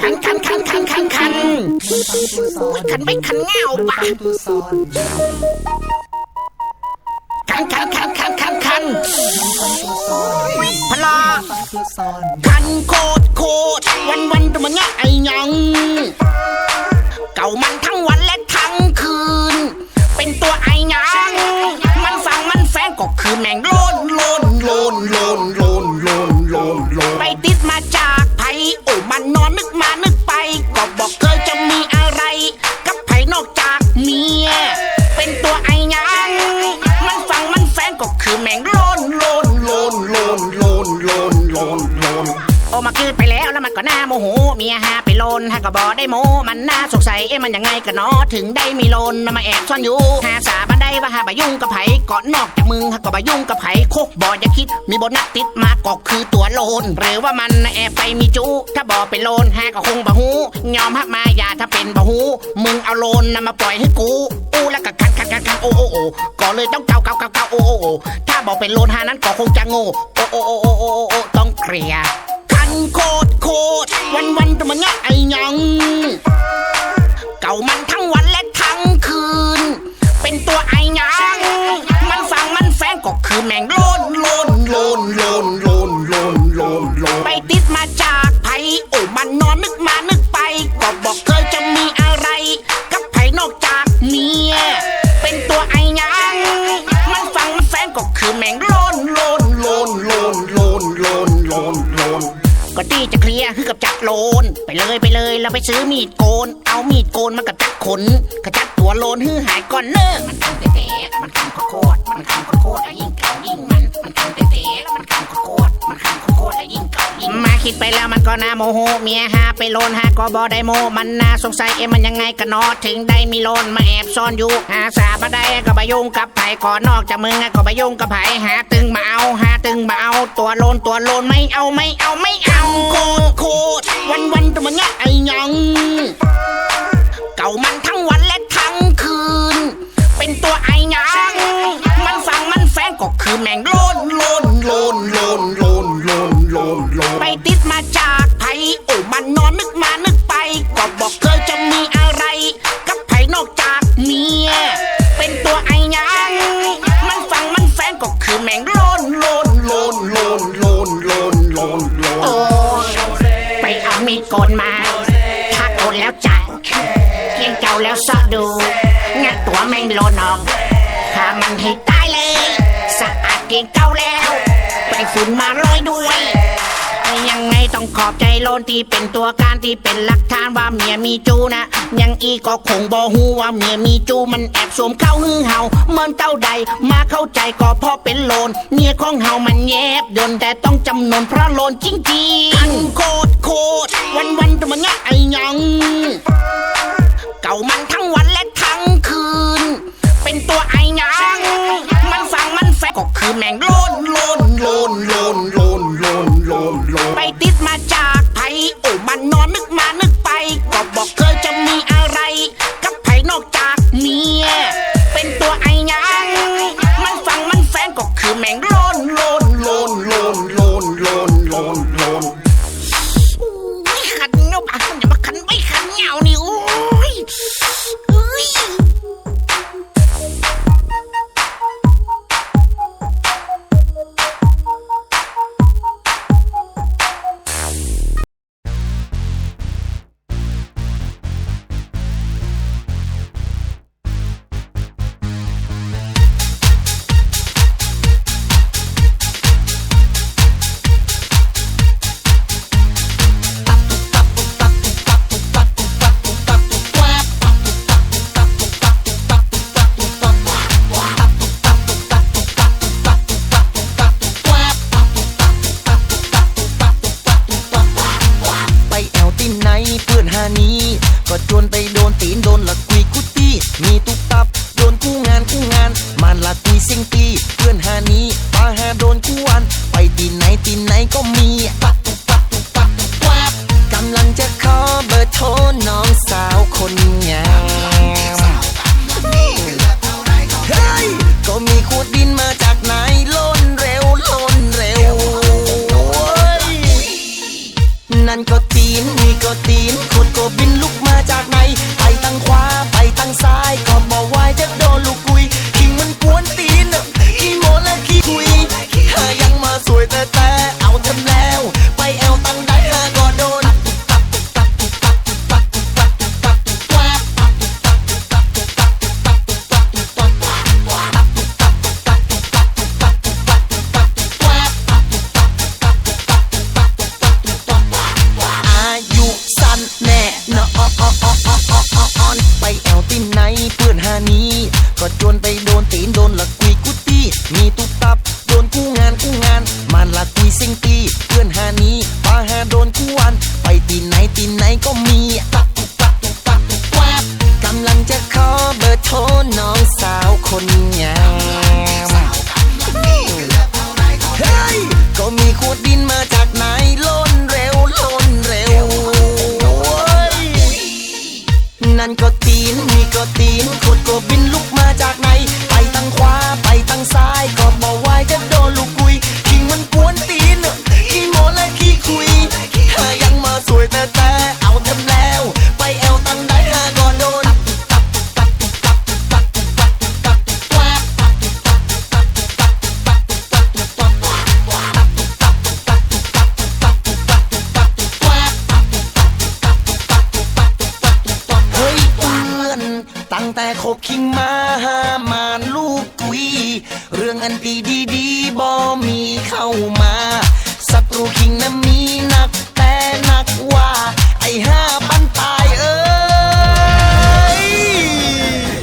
คันคันคันคันคันคันคันไม่คันเงาปะคันคันคันคันคันคันพลาคันโคตรโคตรวันวันตัวมันง่ายยัง เมียหาไปโลนหาก็บอได้โม มันน่าสงสัยเอ๊ะมันยังไงกันเนาะถึงได้มีโลนมาแอบซ่อนอยู่หาสาบันได้ว่าหาบายุ่งกับไผก่อนนอกจากมึงหาก็บายุ่งกับไผโคกบออย่าคิด มีโบนัสติดมาก็คือตัวโลน หรือว่ามันแอบไปมีจูถ้าบอเป็นโลนหาก็คงบาหูยอมหักมาอย่าถ้าเป็นบาหูมึงเอาโลนนำมาปล่อยให้กูอู้แล้วก็คันคันคันคันโอโอโอก็เลยต้องเกาเกาเกาเกาโอโอโอถ้าบอกเป็นโลนหานั้นก็คงจะโง่โอโอโอโอโอโอต้องเคลียร์ังโคตรโคตรวันวันตัวมันง่ายยัง เก่ามันทั้งวันและทั้งคืน เป็นตัวไอ้ยัง มันฟังมันแฝงก็คือแมงโล เลยไปเลยแล้วไปซื้อมีดโกน เอามีดโกนมากับจักรขนขจัดตัวโลนฮือหายก่อนเนอะมันคันเตะมันคันโคตรมันคันโคตรๆไอ้ยิ่งเก่ายิ่งมันมันคันเตะแล้วมันคันโคตรมันคันโคตรๆไอ้ยิ่งเก่ายิ่งมาคิดไปแล้วมันก็น่าโมโหเมียหาไปโลนหาก็บอไดโม มันน่าสงสัยเอ๊ะมันยังไงกันนอถึงได้มีโลนมาแอบซ่อนอยู่หาสาบได้ก็ไปยุ่งกับไผก่อนนอกจากมึงก็ไปยุ่งกับไผ่หาตึงมาเอาหาตึงมาเอาตัวโลนตัวโลนไม่เอาไม่เอาไม่เอาโคตรโคตร วันวันตัวมันง่ายยัง เก่ามันทั้งวันและทั้งคืน เป็นตัวไอ้ยังมันฟังมันแฝงก็คือแมงโลนโลนโลนโลนโลนโลนโลนโลนไปติดมาจากไผโอ้มันนอนนึกมานึกไป ก็บอกเคยจะมีอะไร กับไผนอกจากเมียเป็นตัวไอ้ยังมันฟังมันแฝงก็คือแมงโลนโลนโลนโลนโลนโลนโลนโลน มีดโกนมาถ้าโกนแล้วจัดเพียงเจ้าแล้วสะดูงัดตัวแม่งโลนออกถ้ามันให้ตายเลยสะอาดเพียงเก่าแล้วไปฝุ่นมาโรยด้วยยังไงต้องขอบใจโลนที่เป็นตัวการที่เป็นหลักฐานว่าเมียมีจูนะ ยังอีก็คงบอฮูว่าเมียมีจูมันแอบสวมเข้าหื้อเห่าเหมือนเต้าใด มาเข้าใจก็พราะเป็นโลน เมียของเฮามันแยบยนแต่ต้องจำนนเพราะโลนจริงๆอันโคตรโคตร วันวันๆตัวมันง่ายยัง เก่ามันทั้งวันและทั้งคืน เป็นตัวไอยัง มันฟังมันแฝงก็คือแมงโลนโลนโลนโลนโลนโลนโลนโลนไปติดมาจากไผโอ้มันนอนนึกมานึกไป ก็บอกเคยจะมีอะไร กับไผนอกจากเมีย เพื่อนหานี้ก็จวนไปโดนตีนโดนหลักกุยกุตี้มีต กขิงมาหามานลูกกุย เรื่องอันดีดีๆบ่มีเข้ามา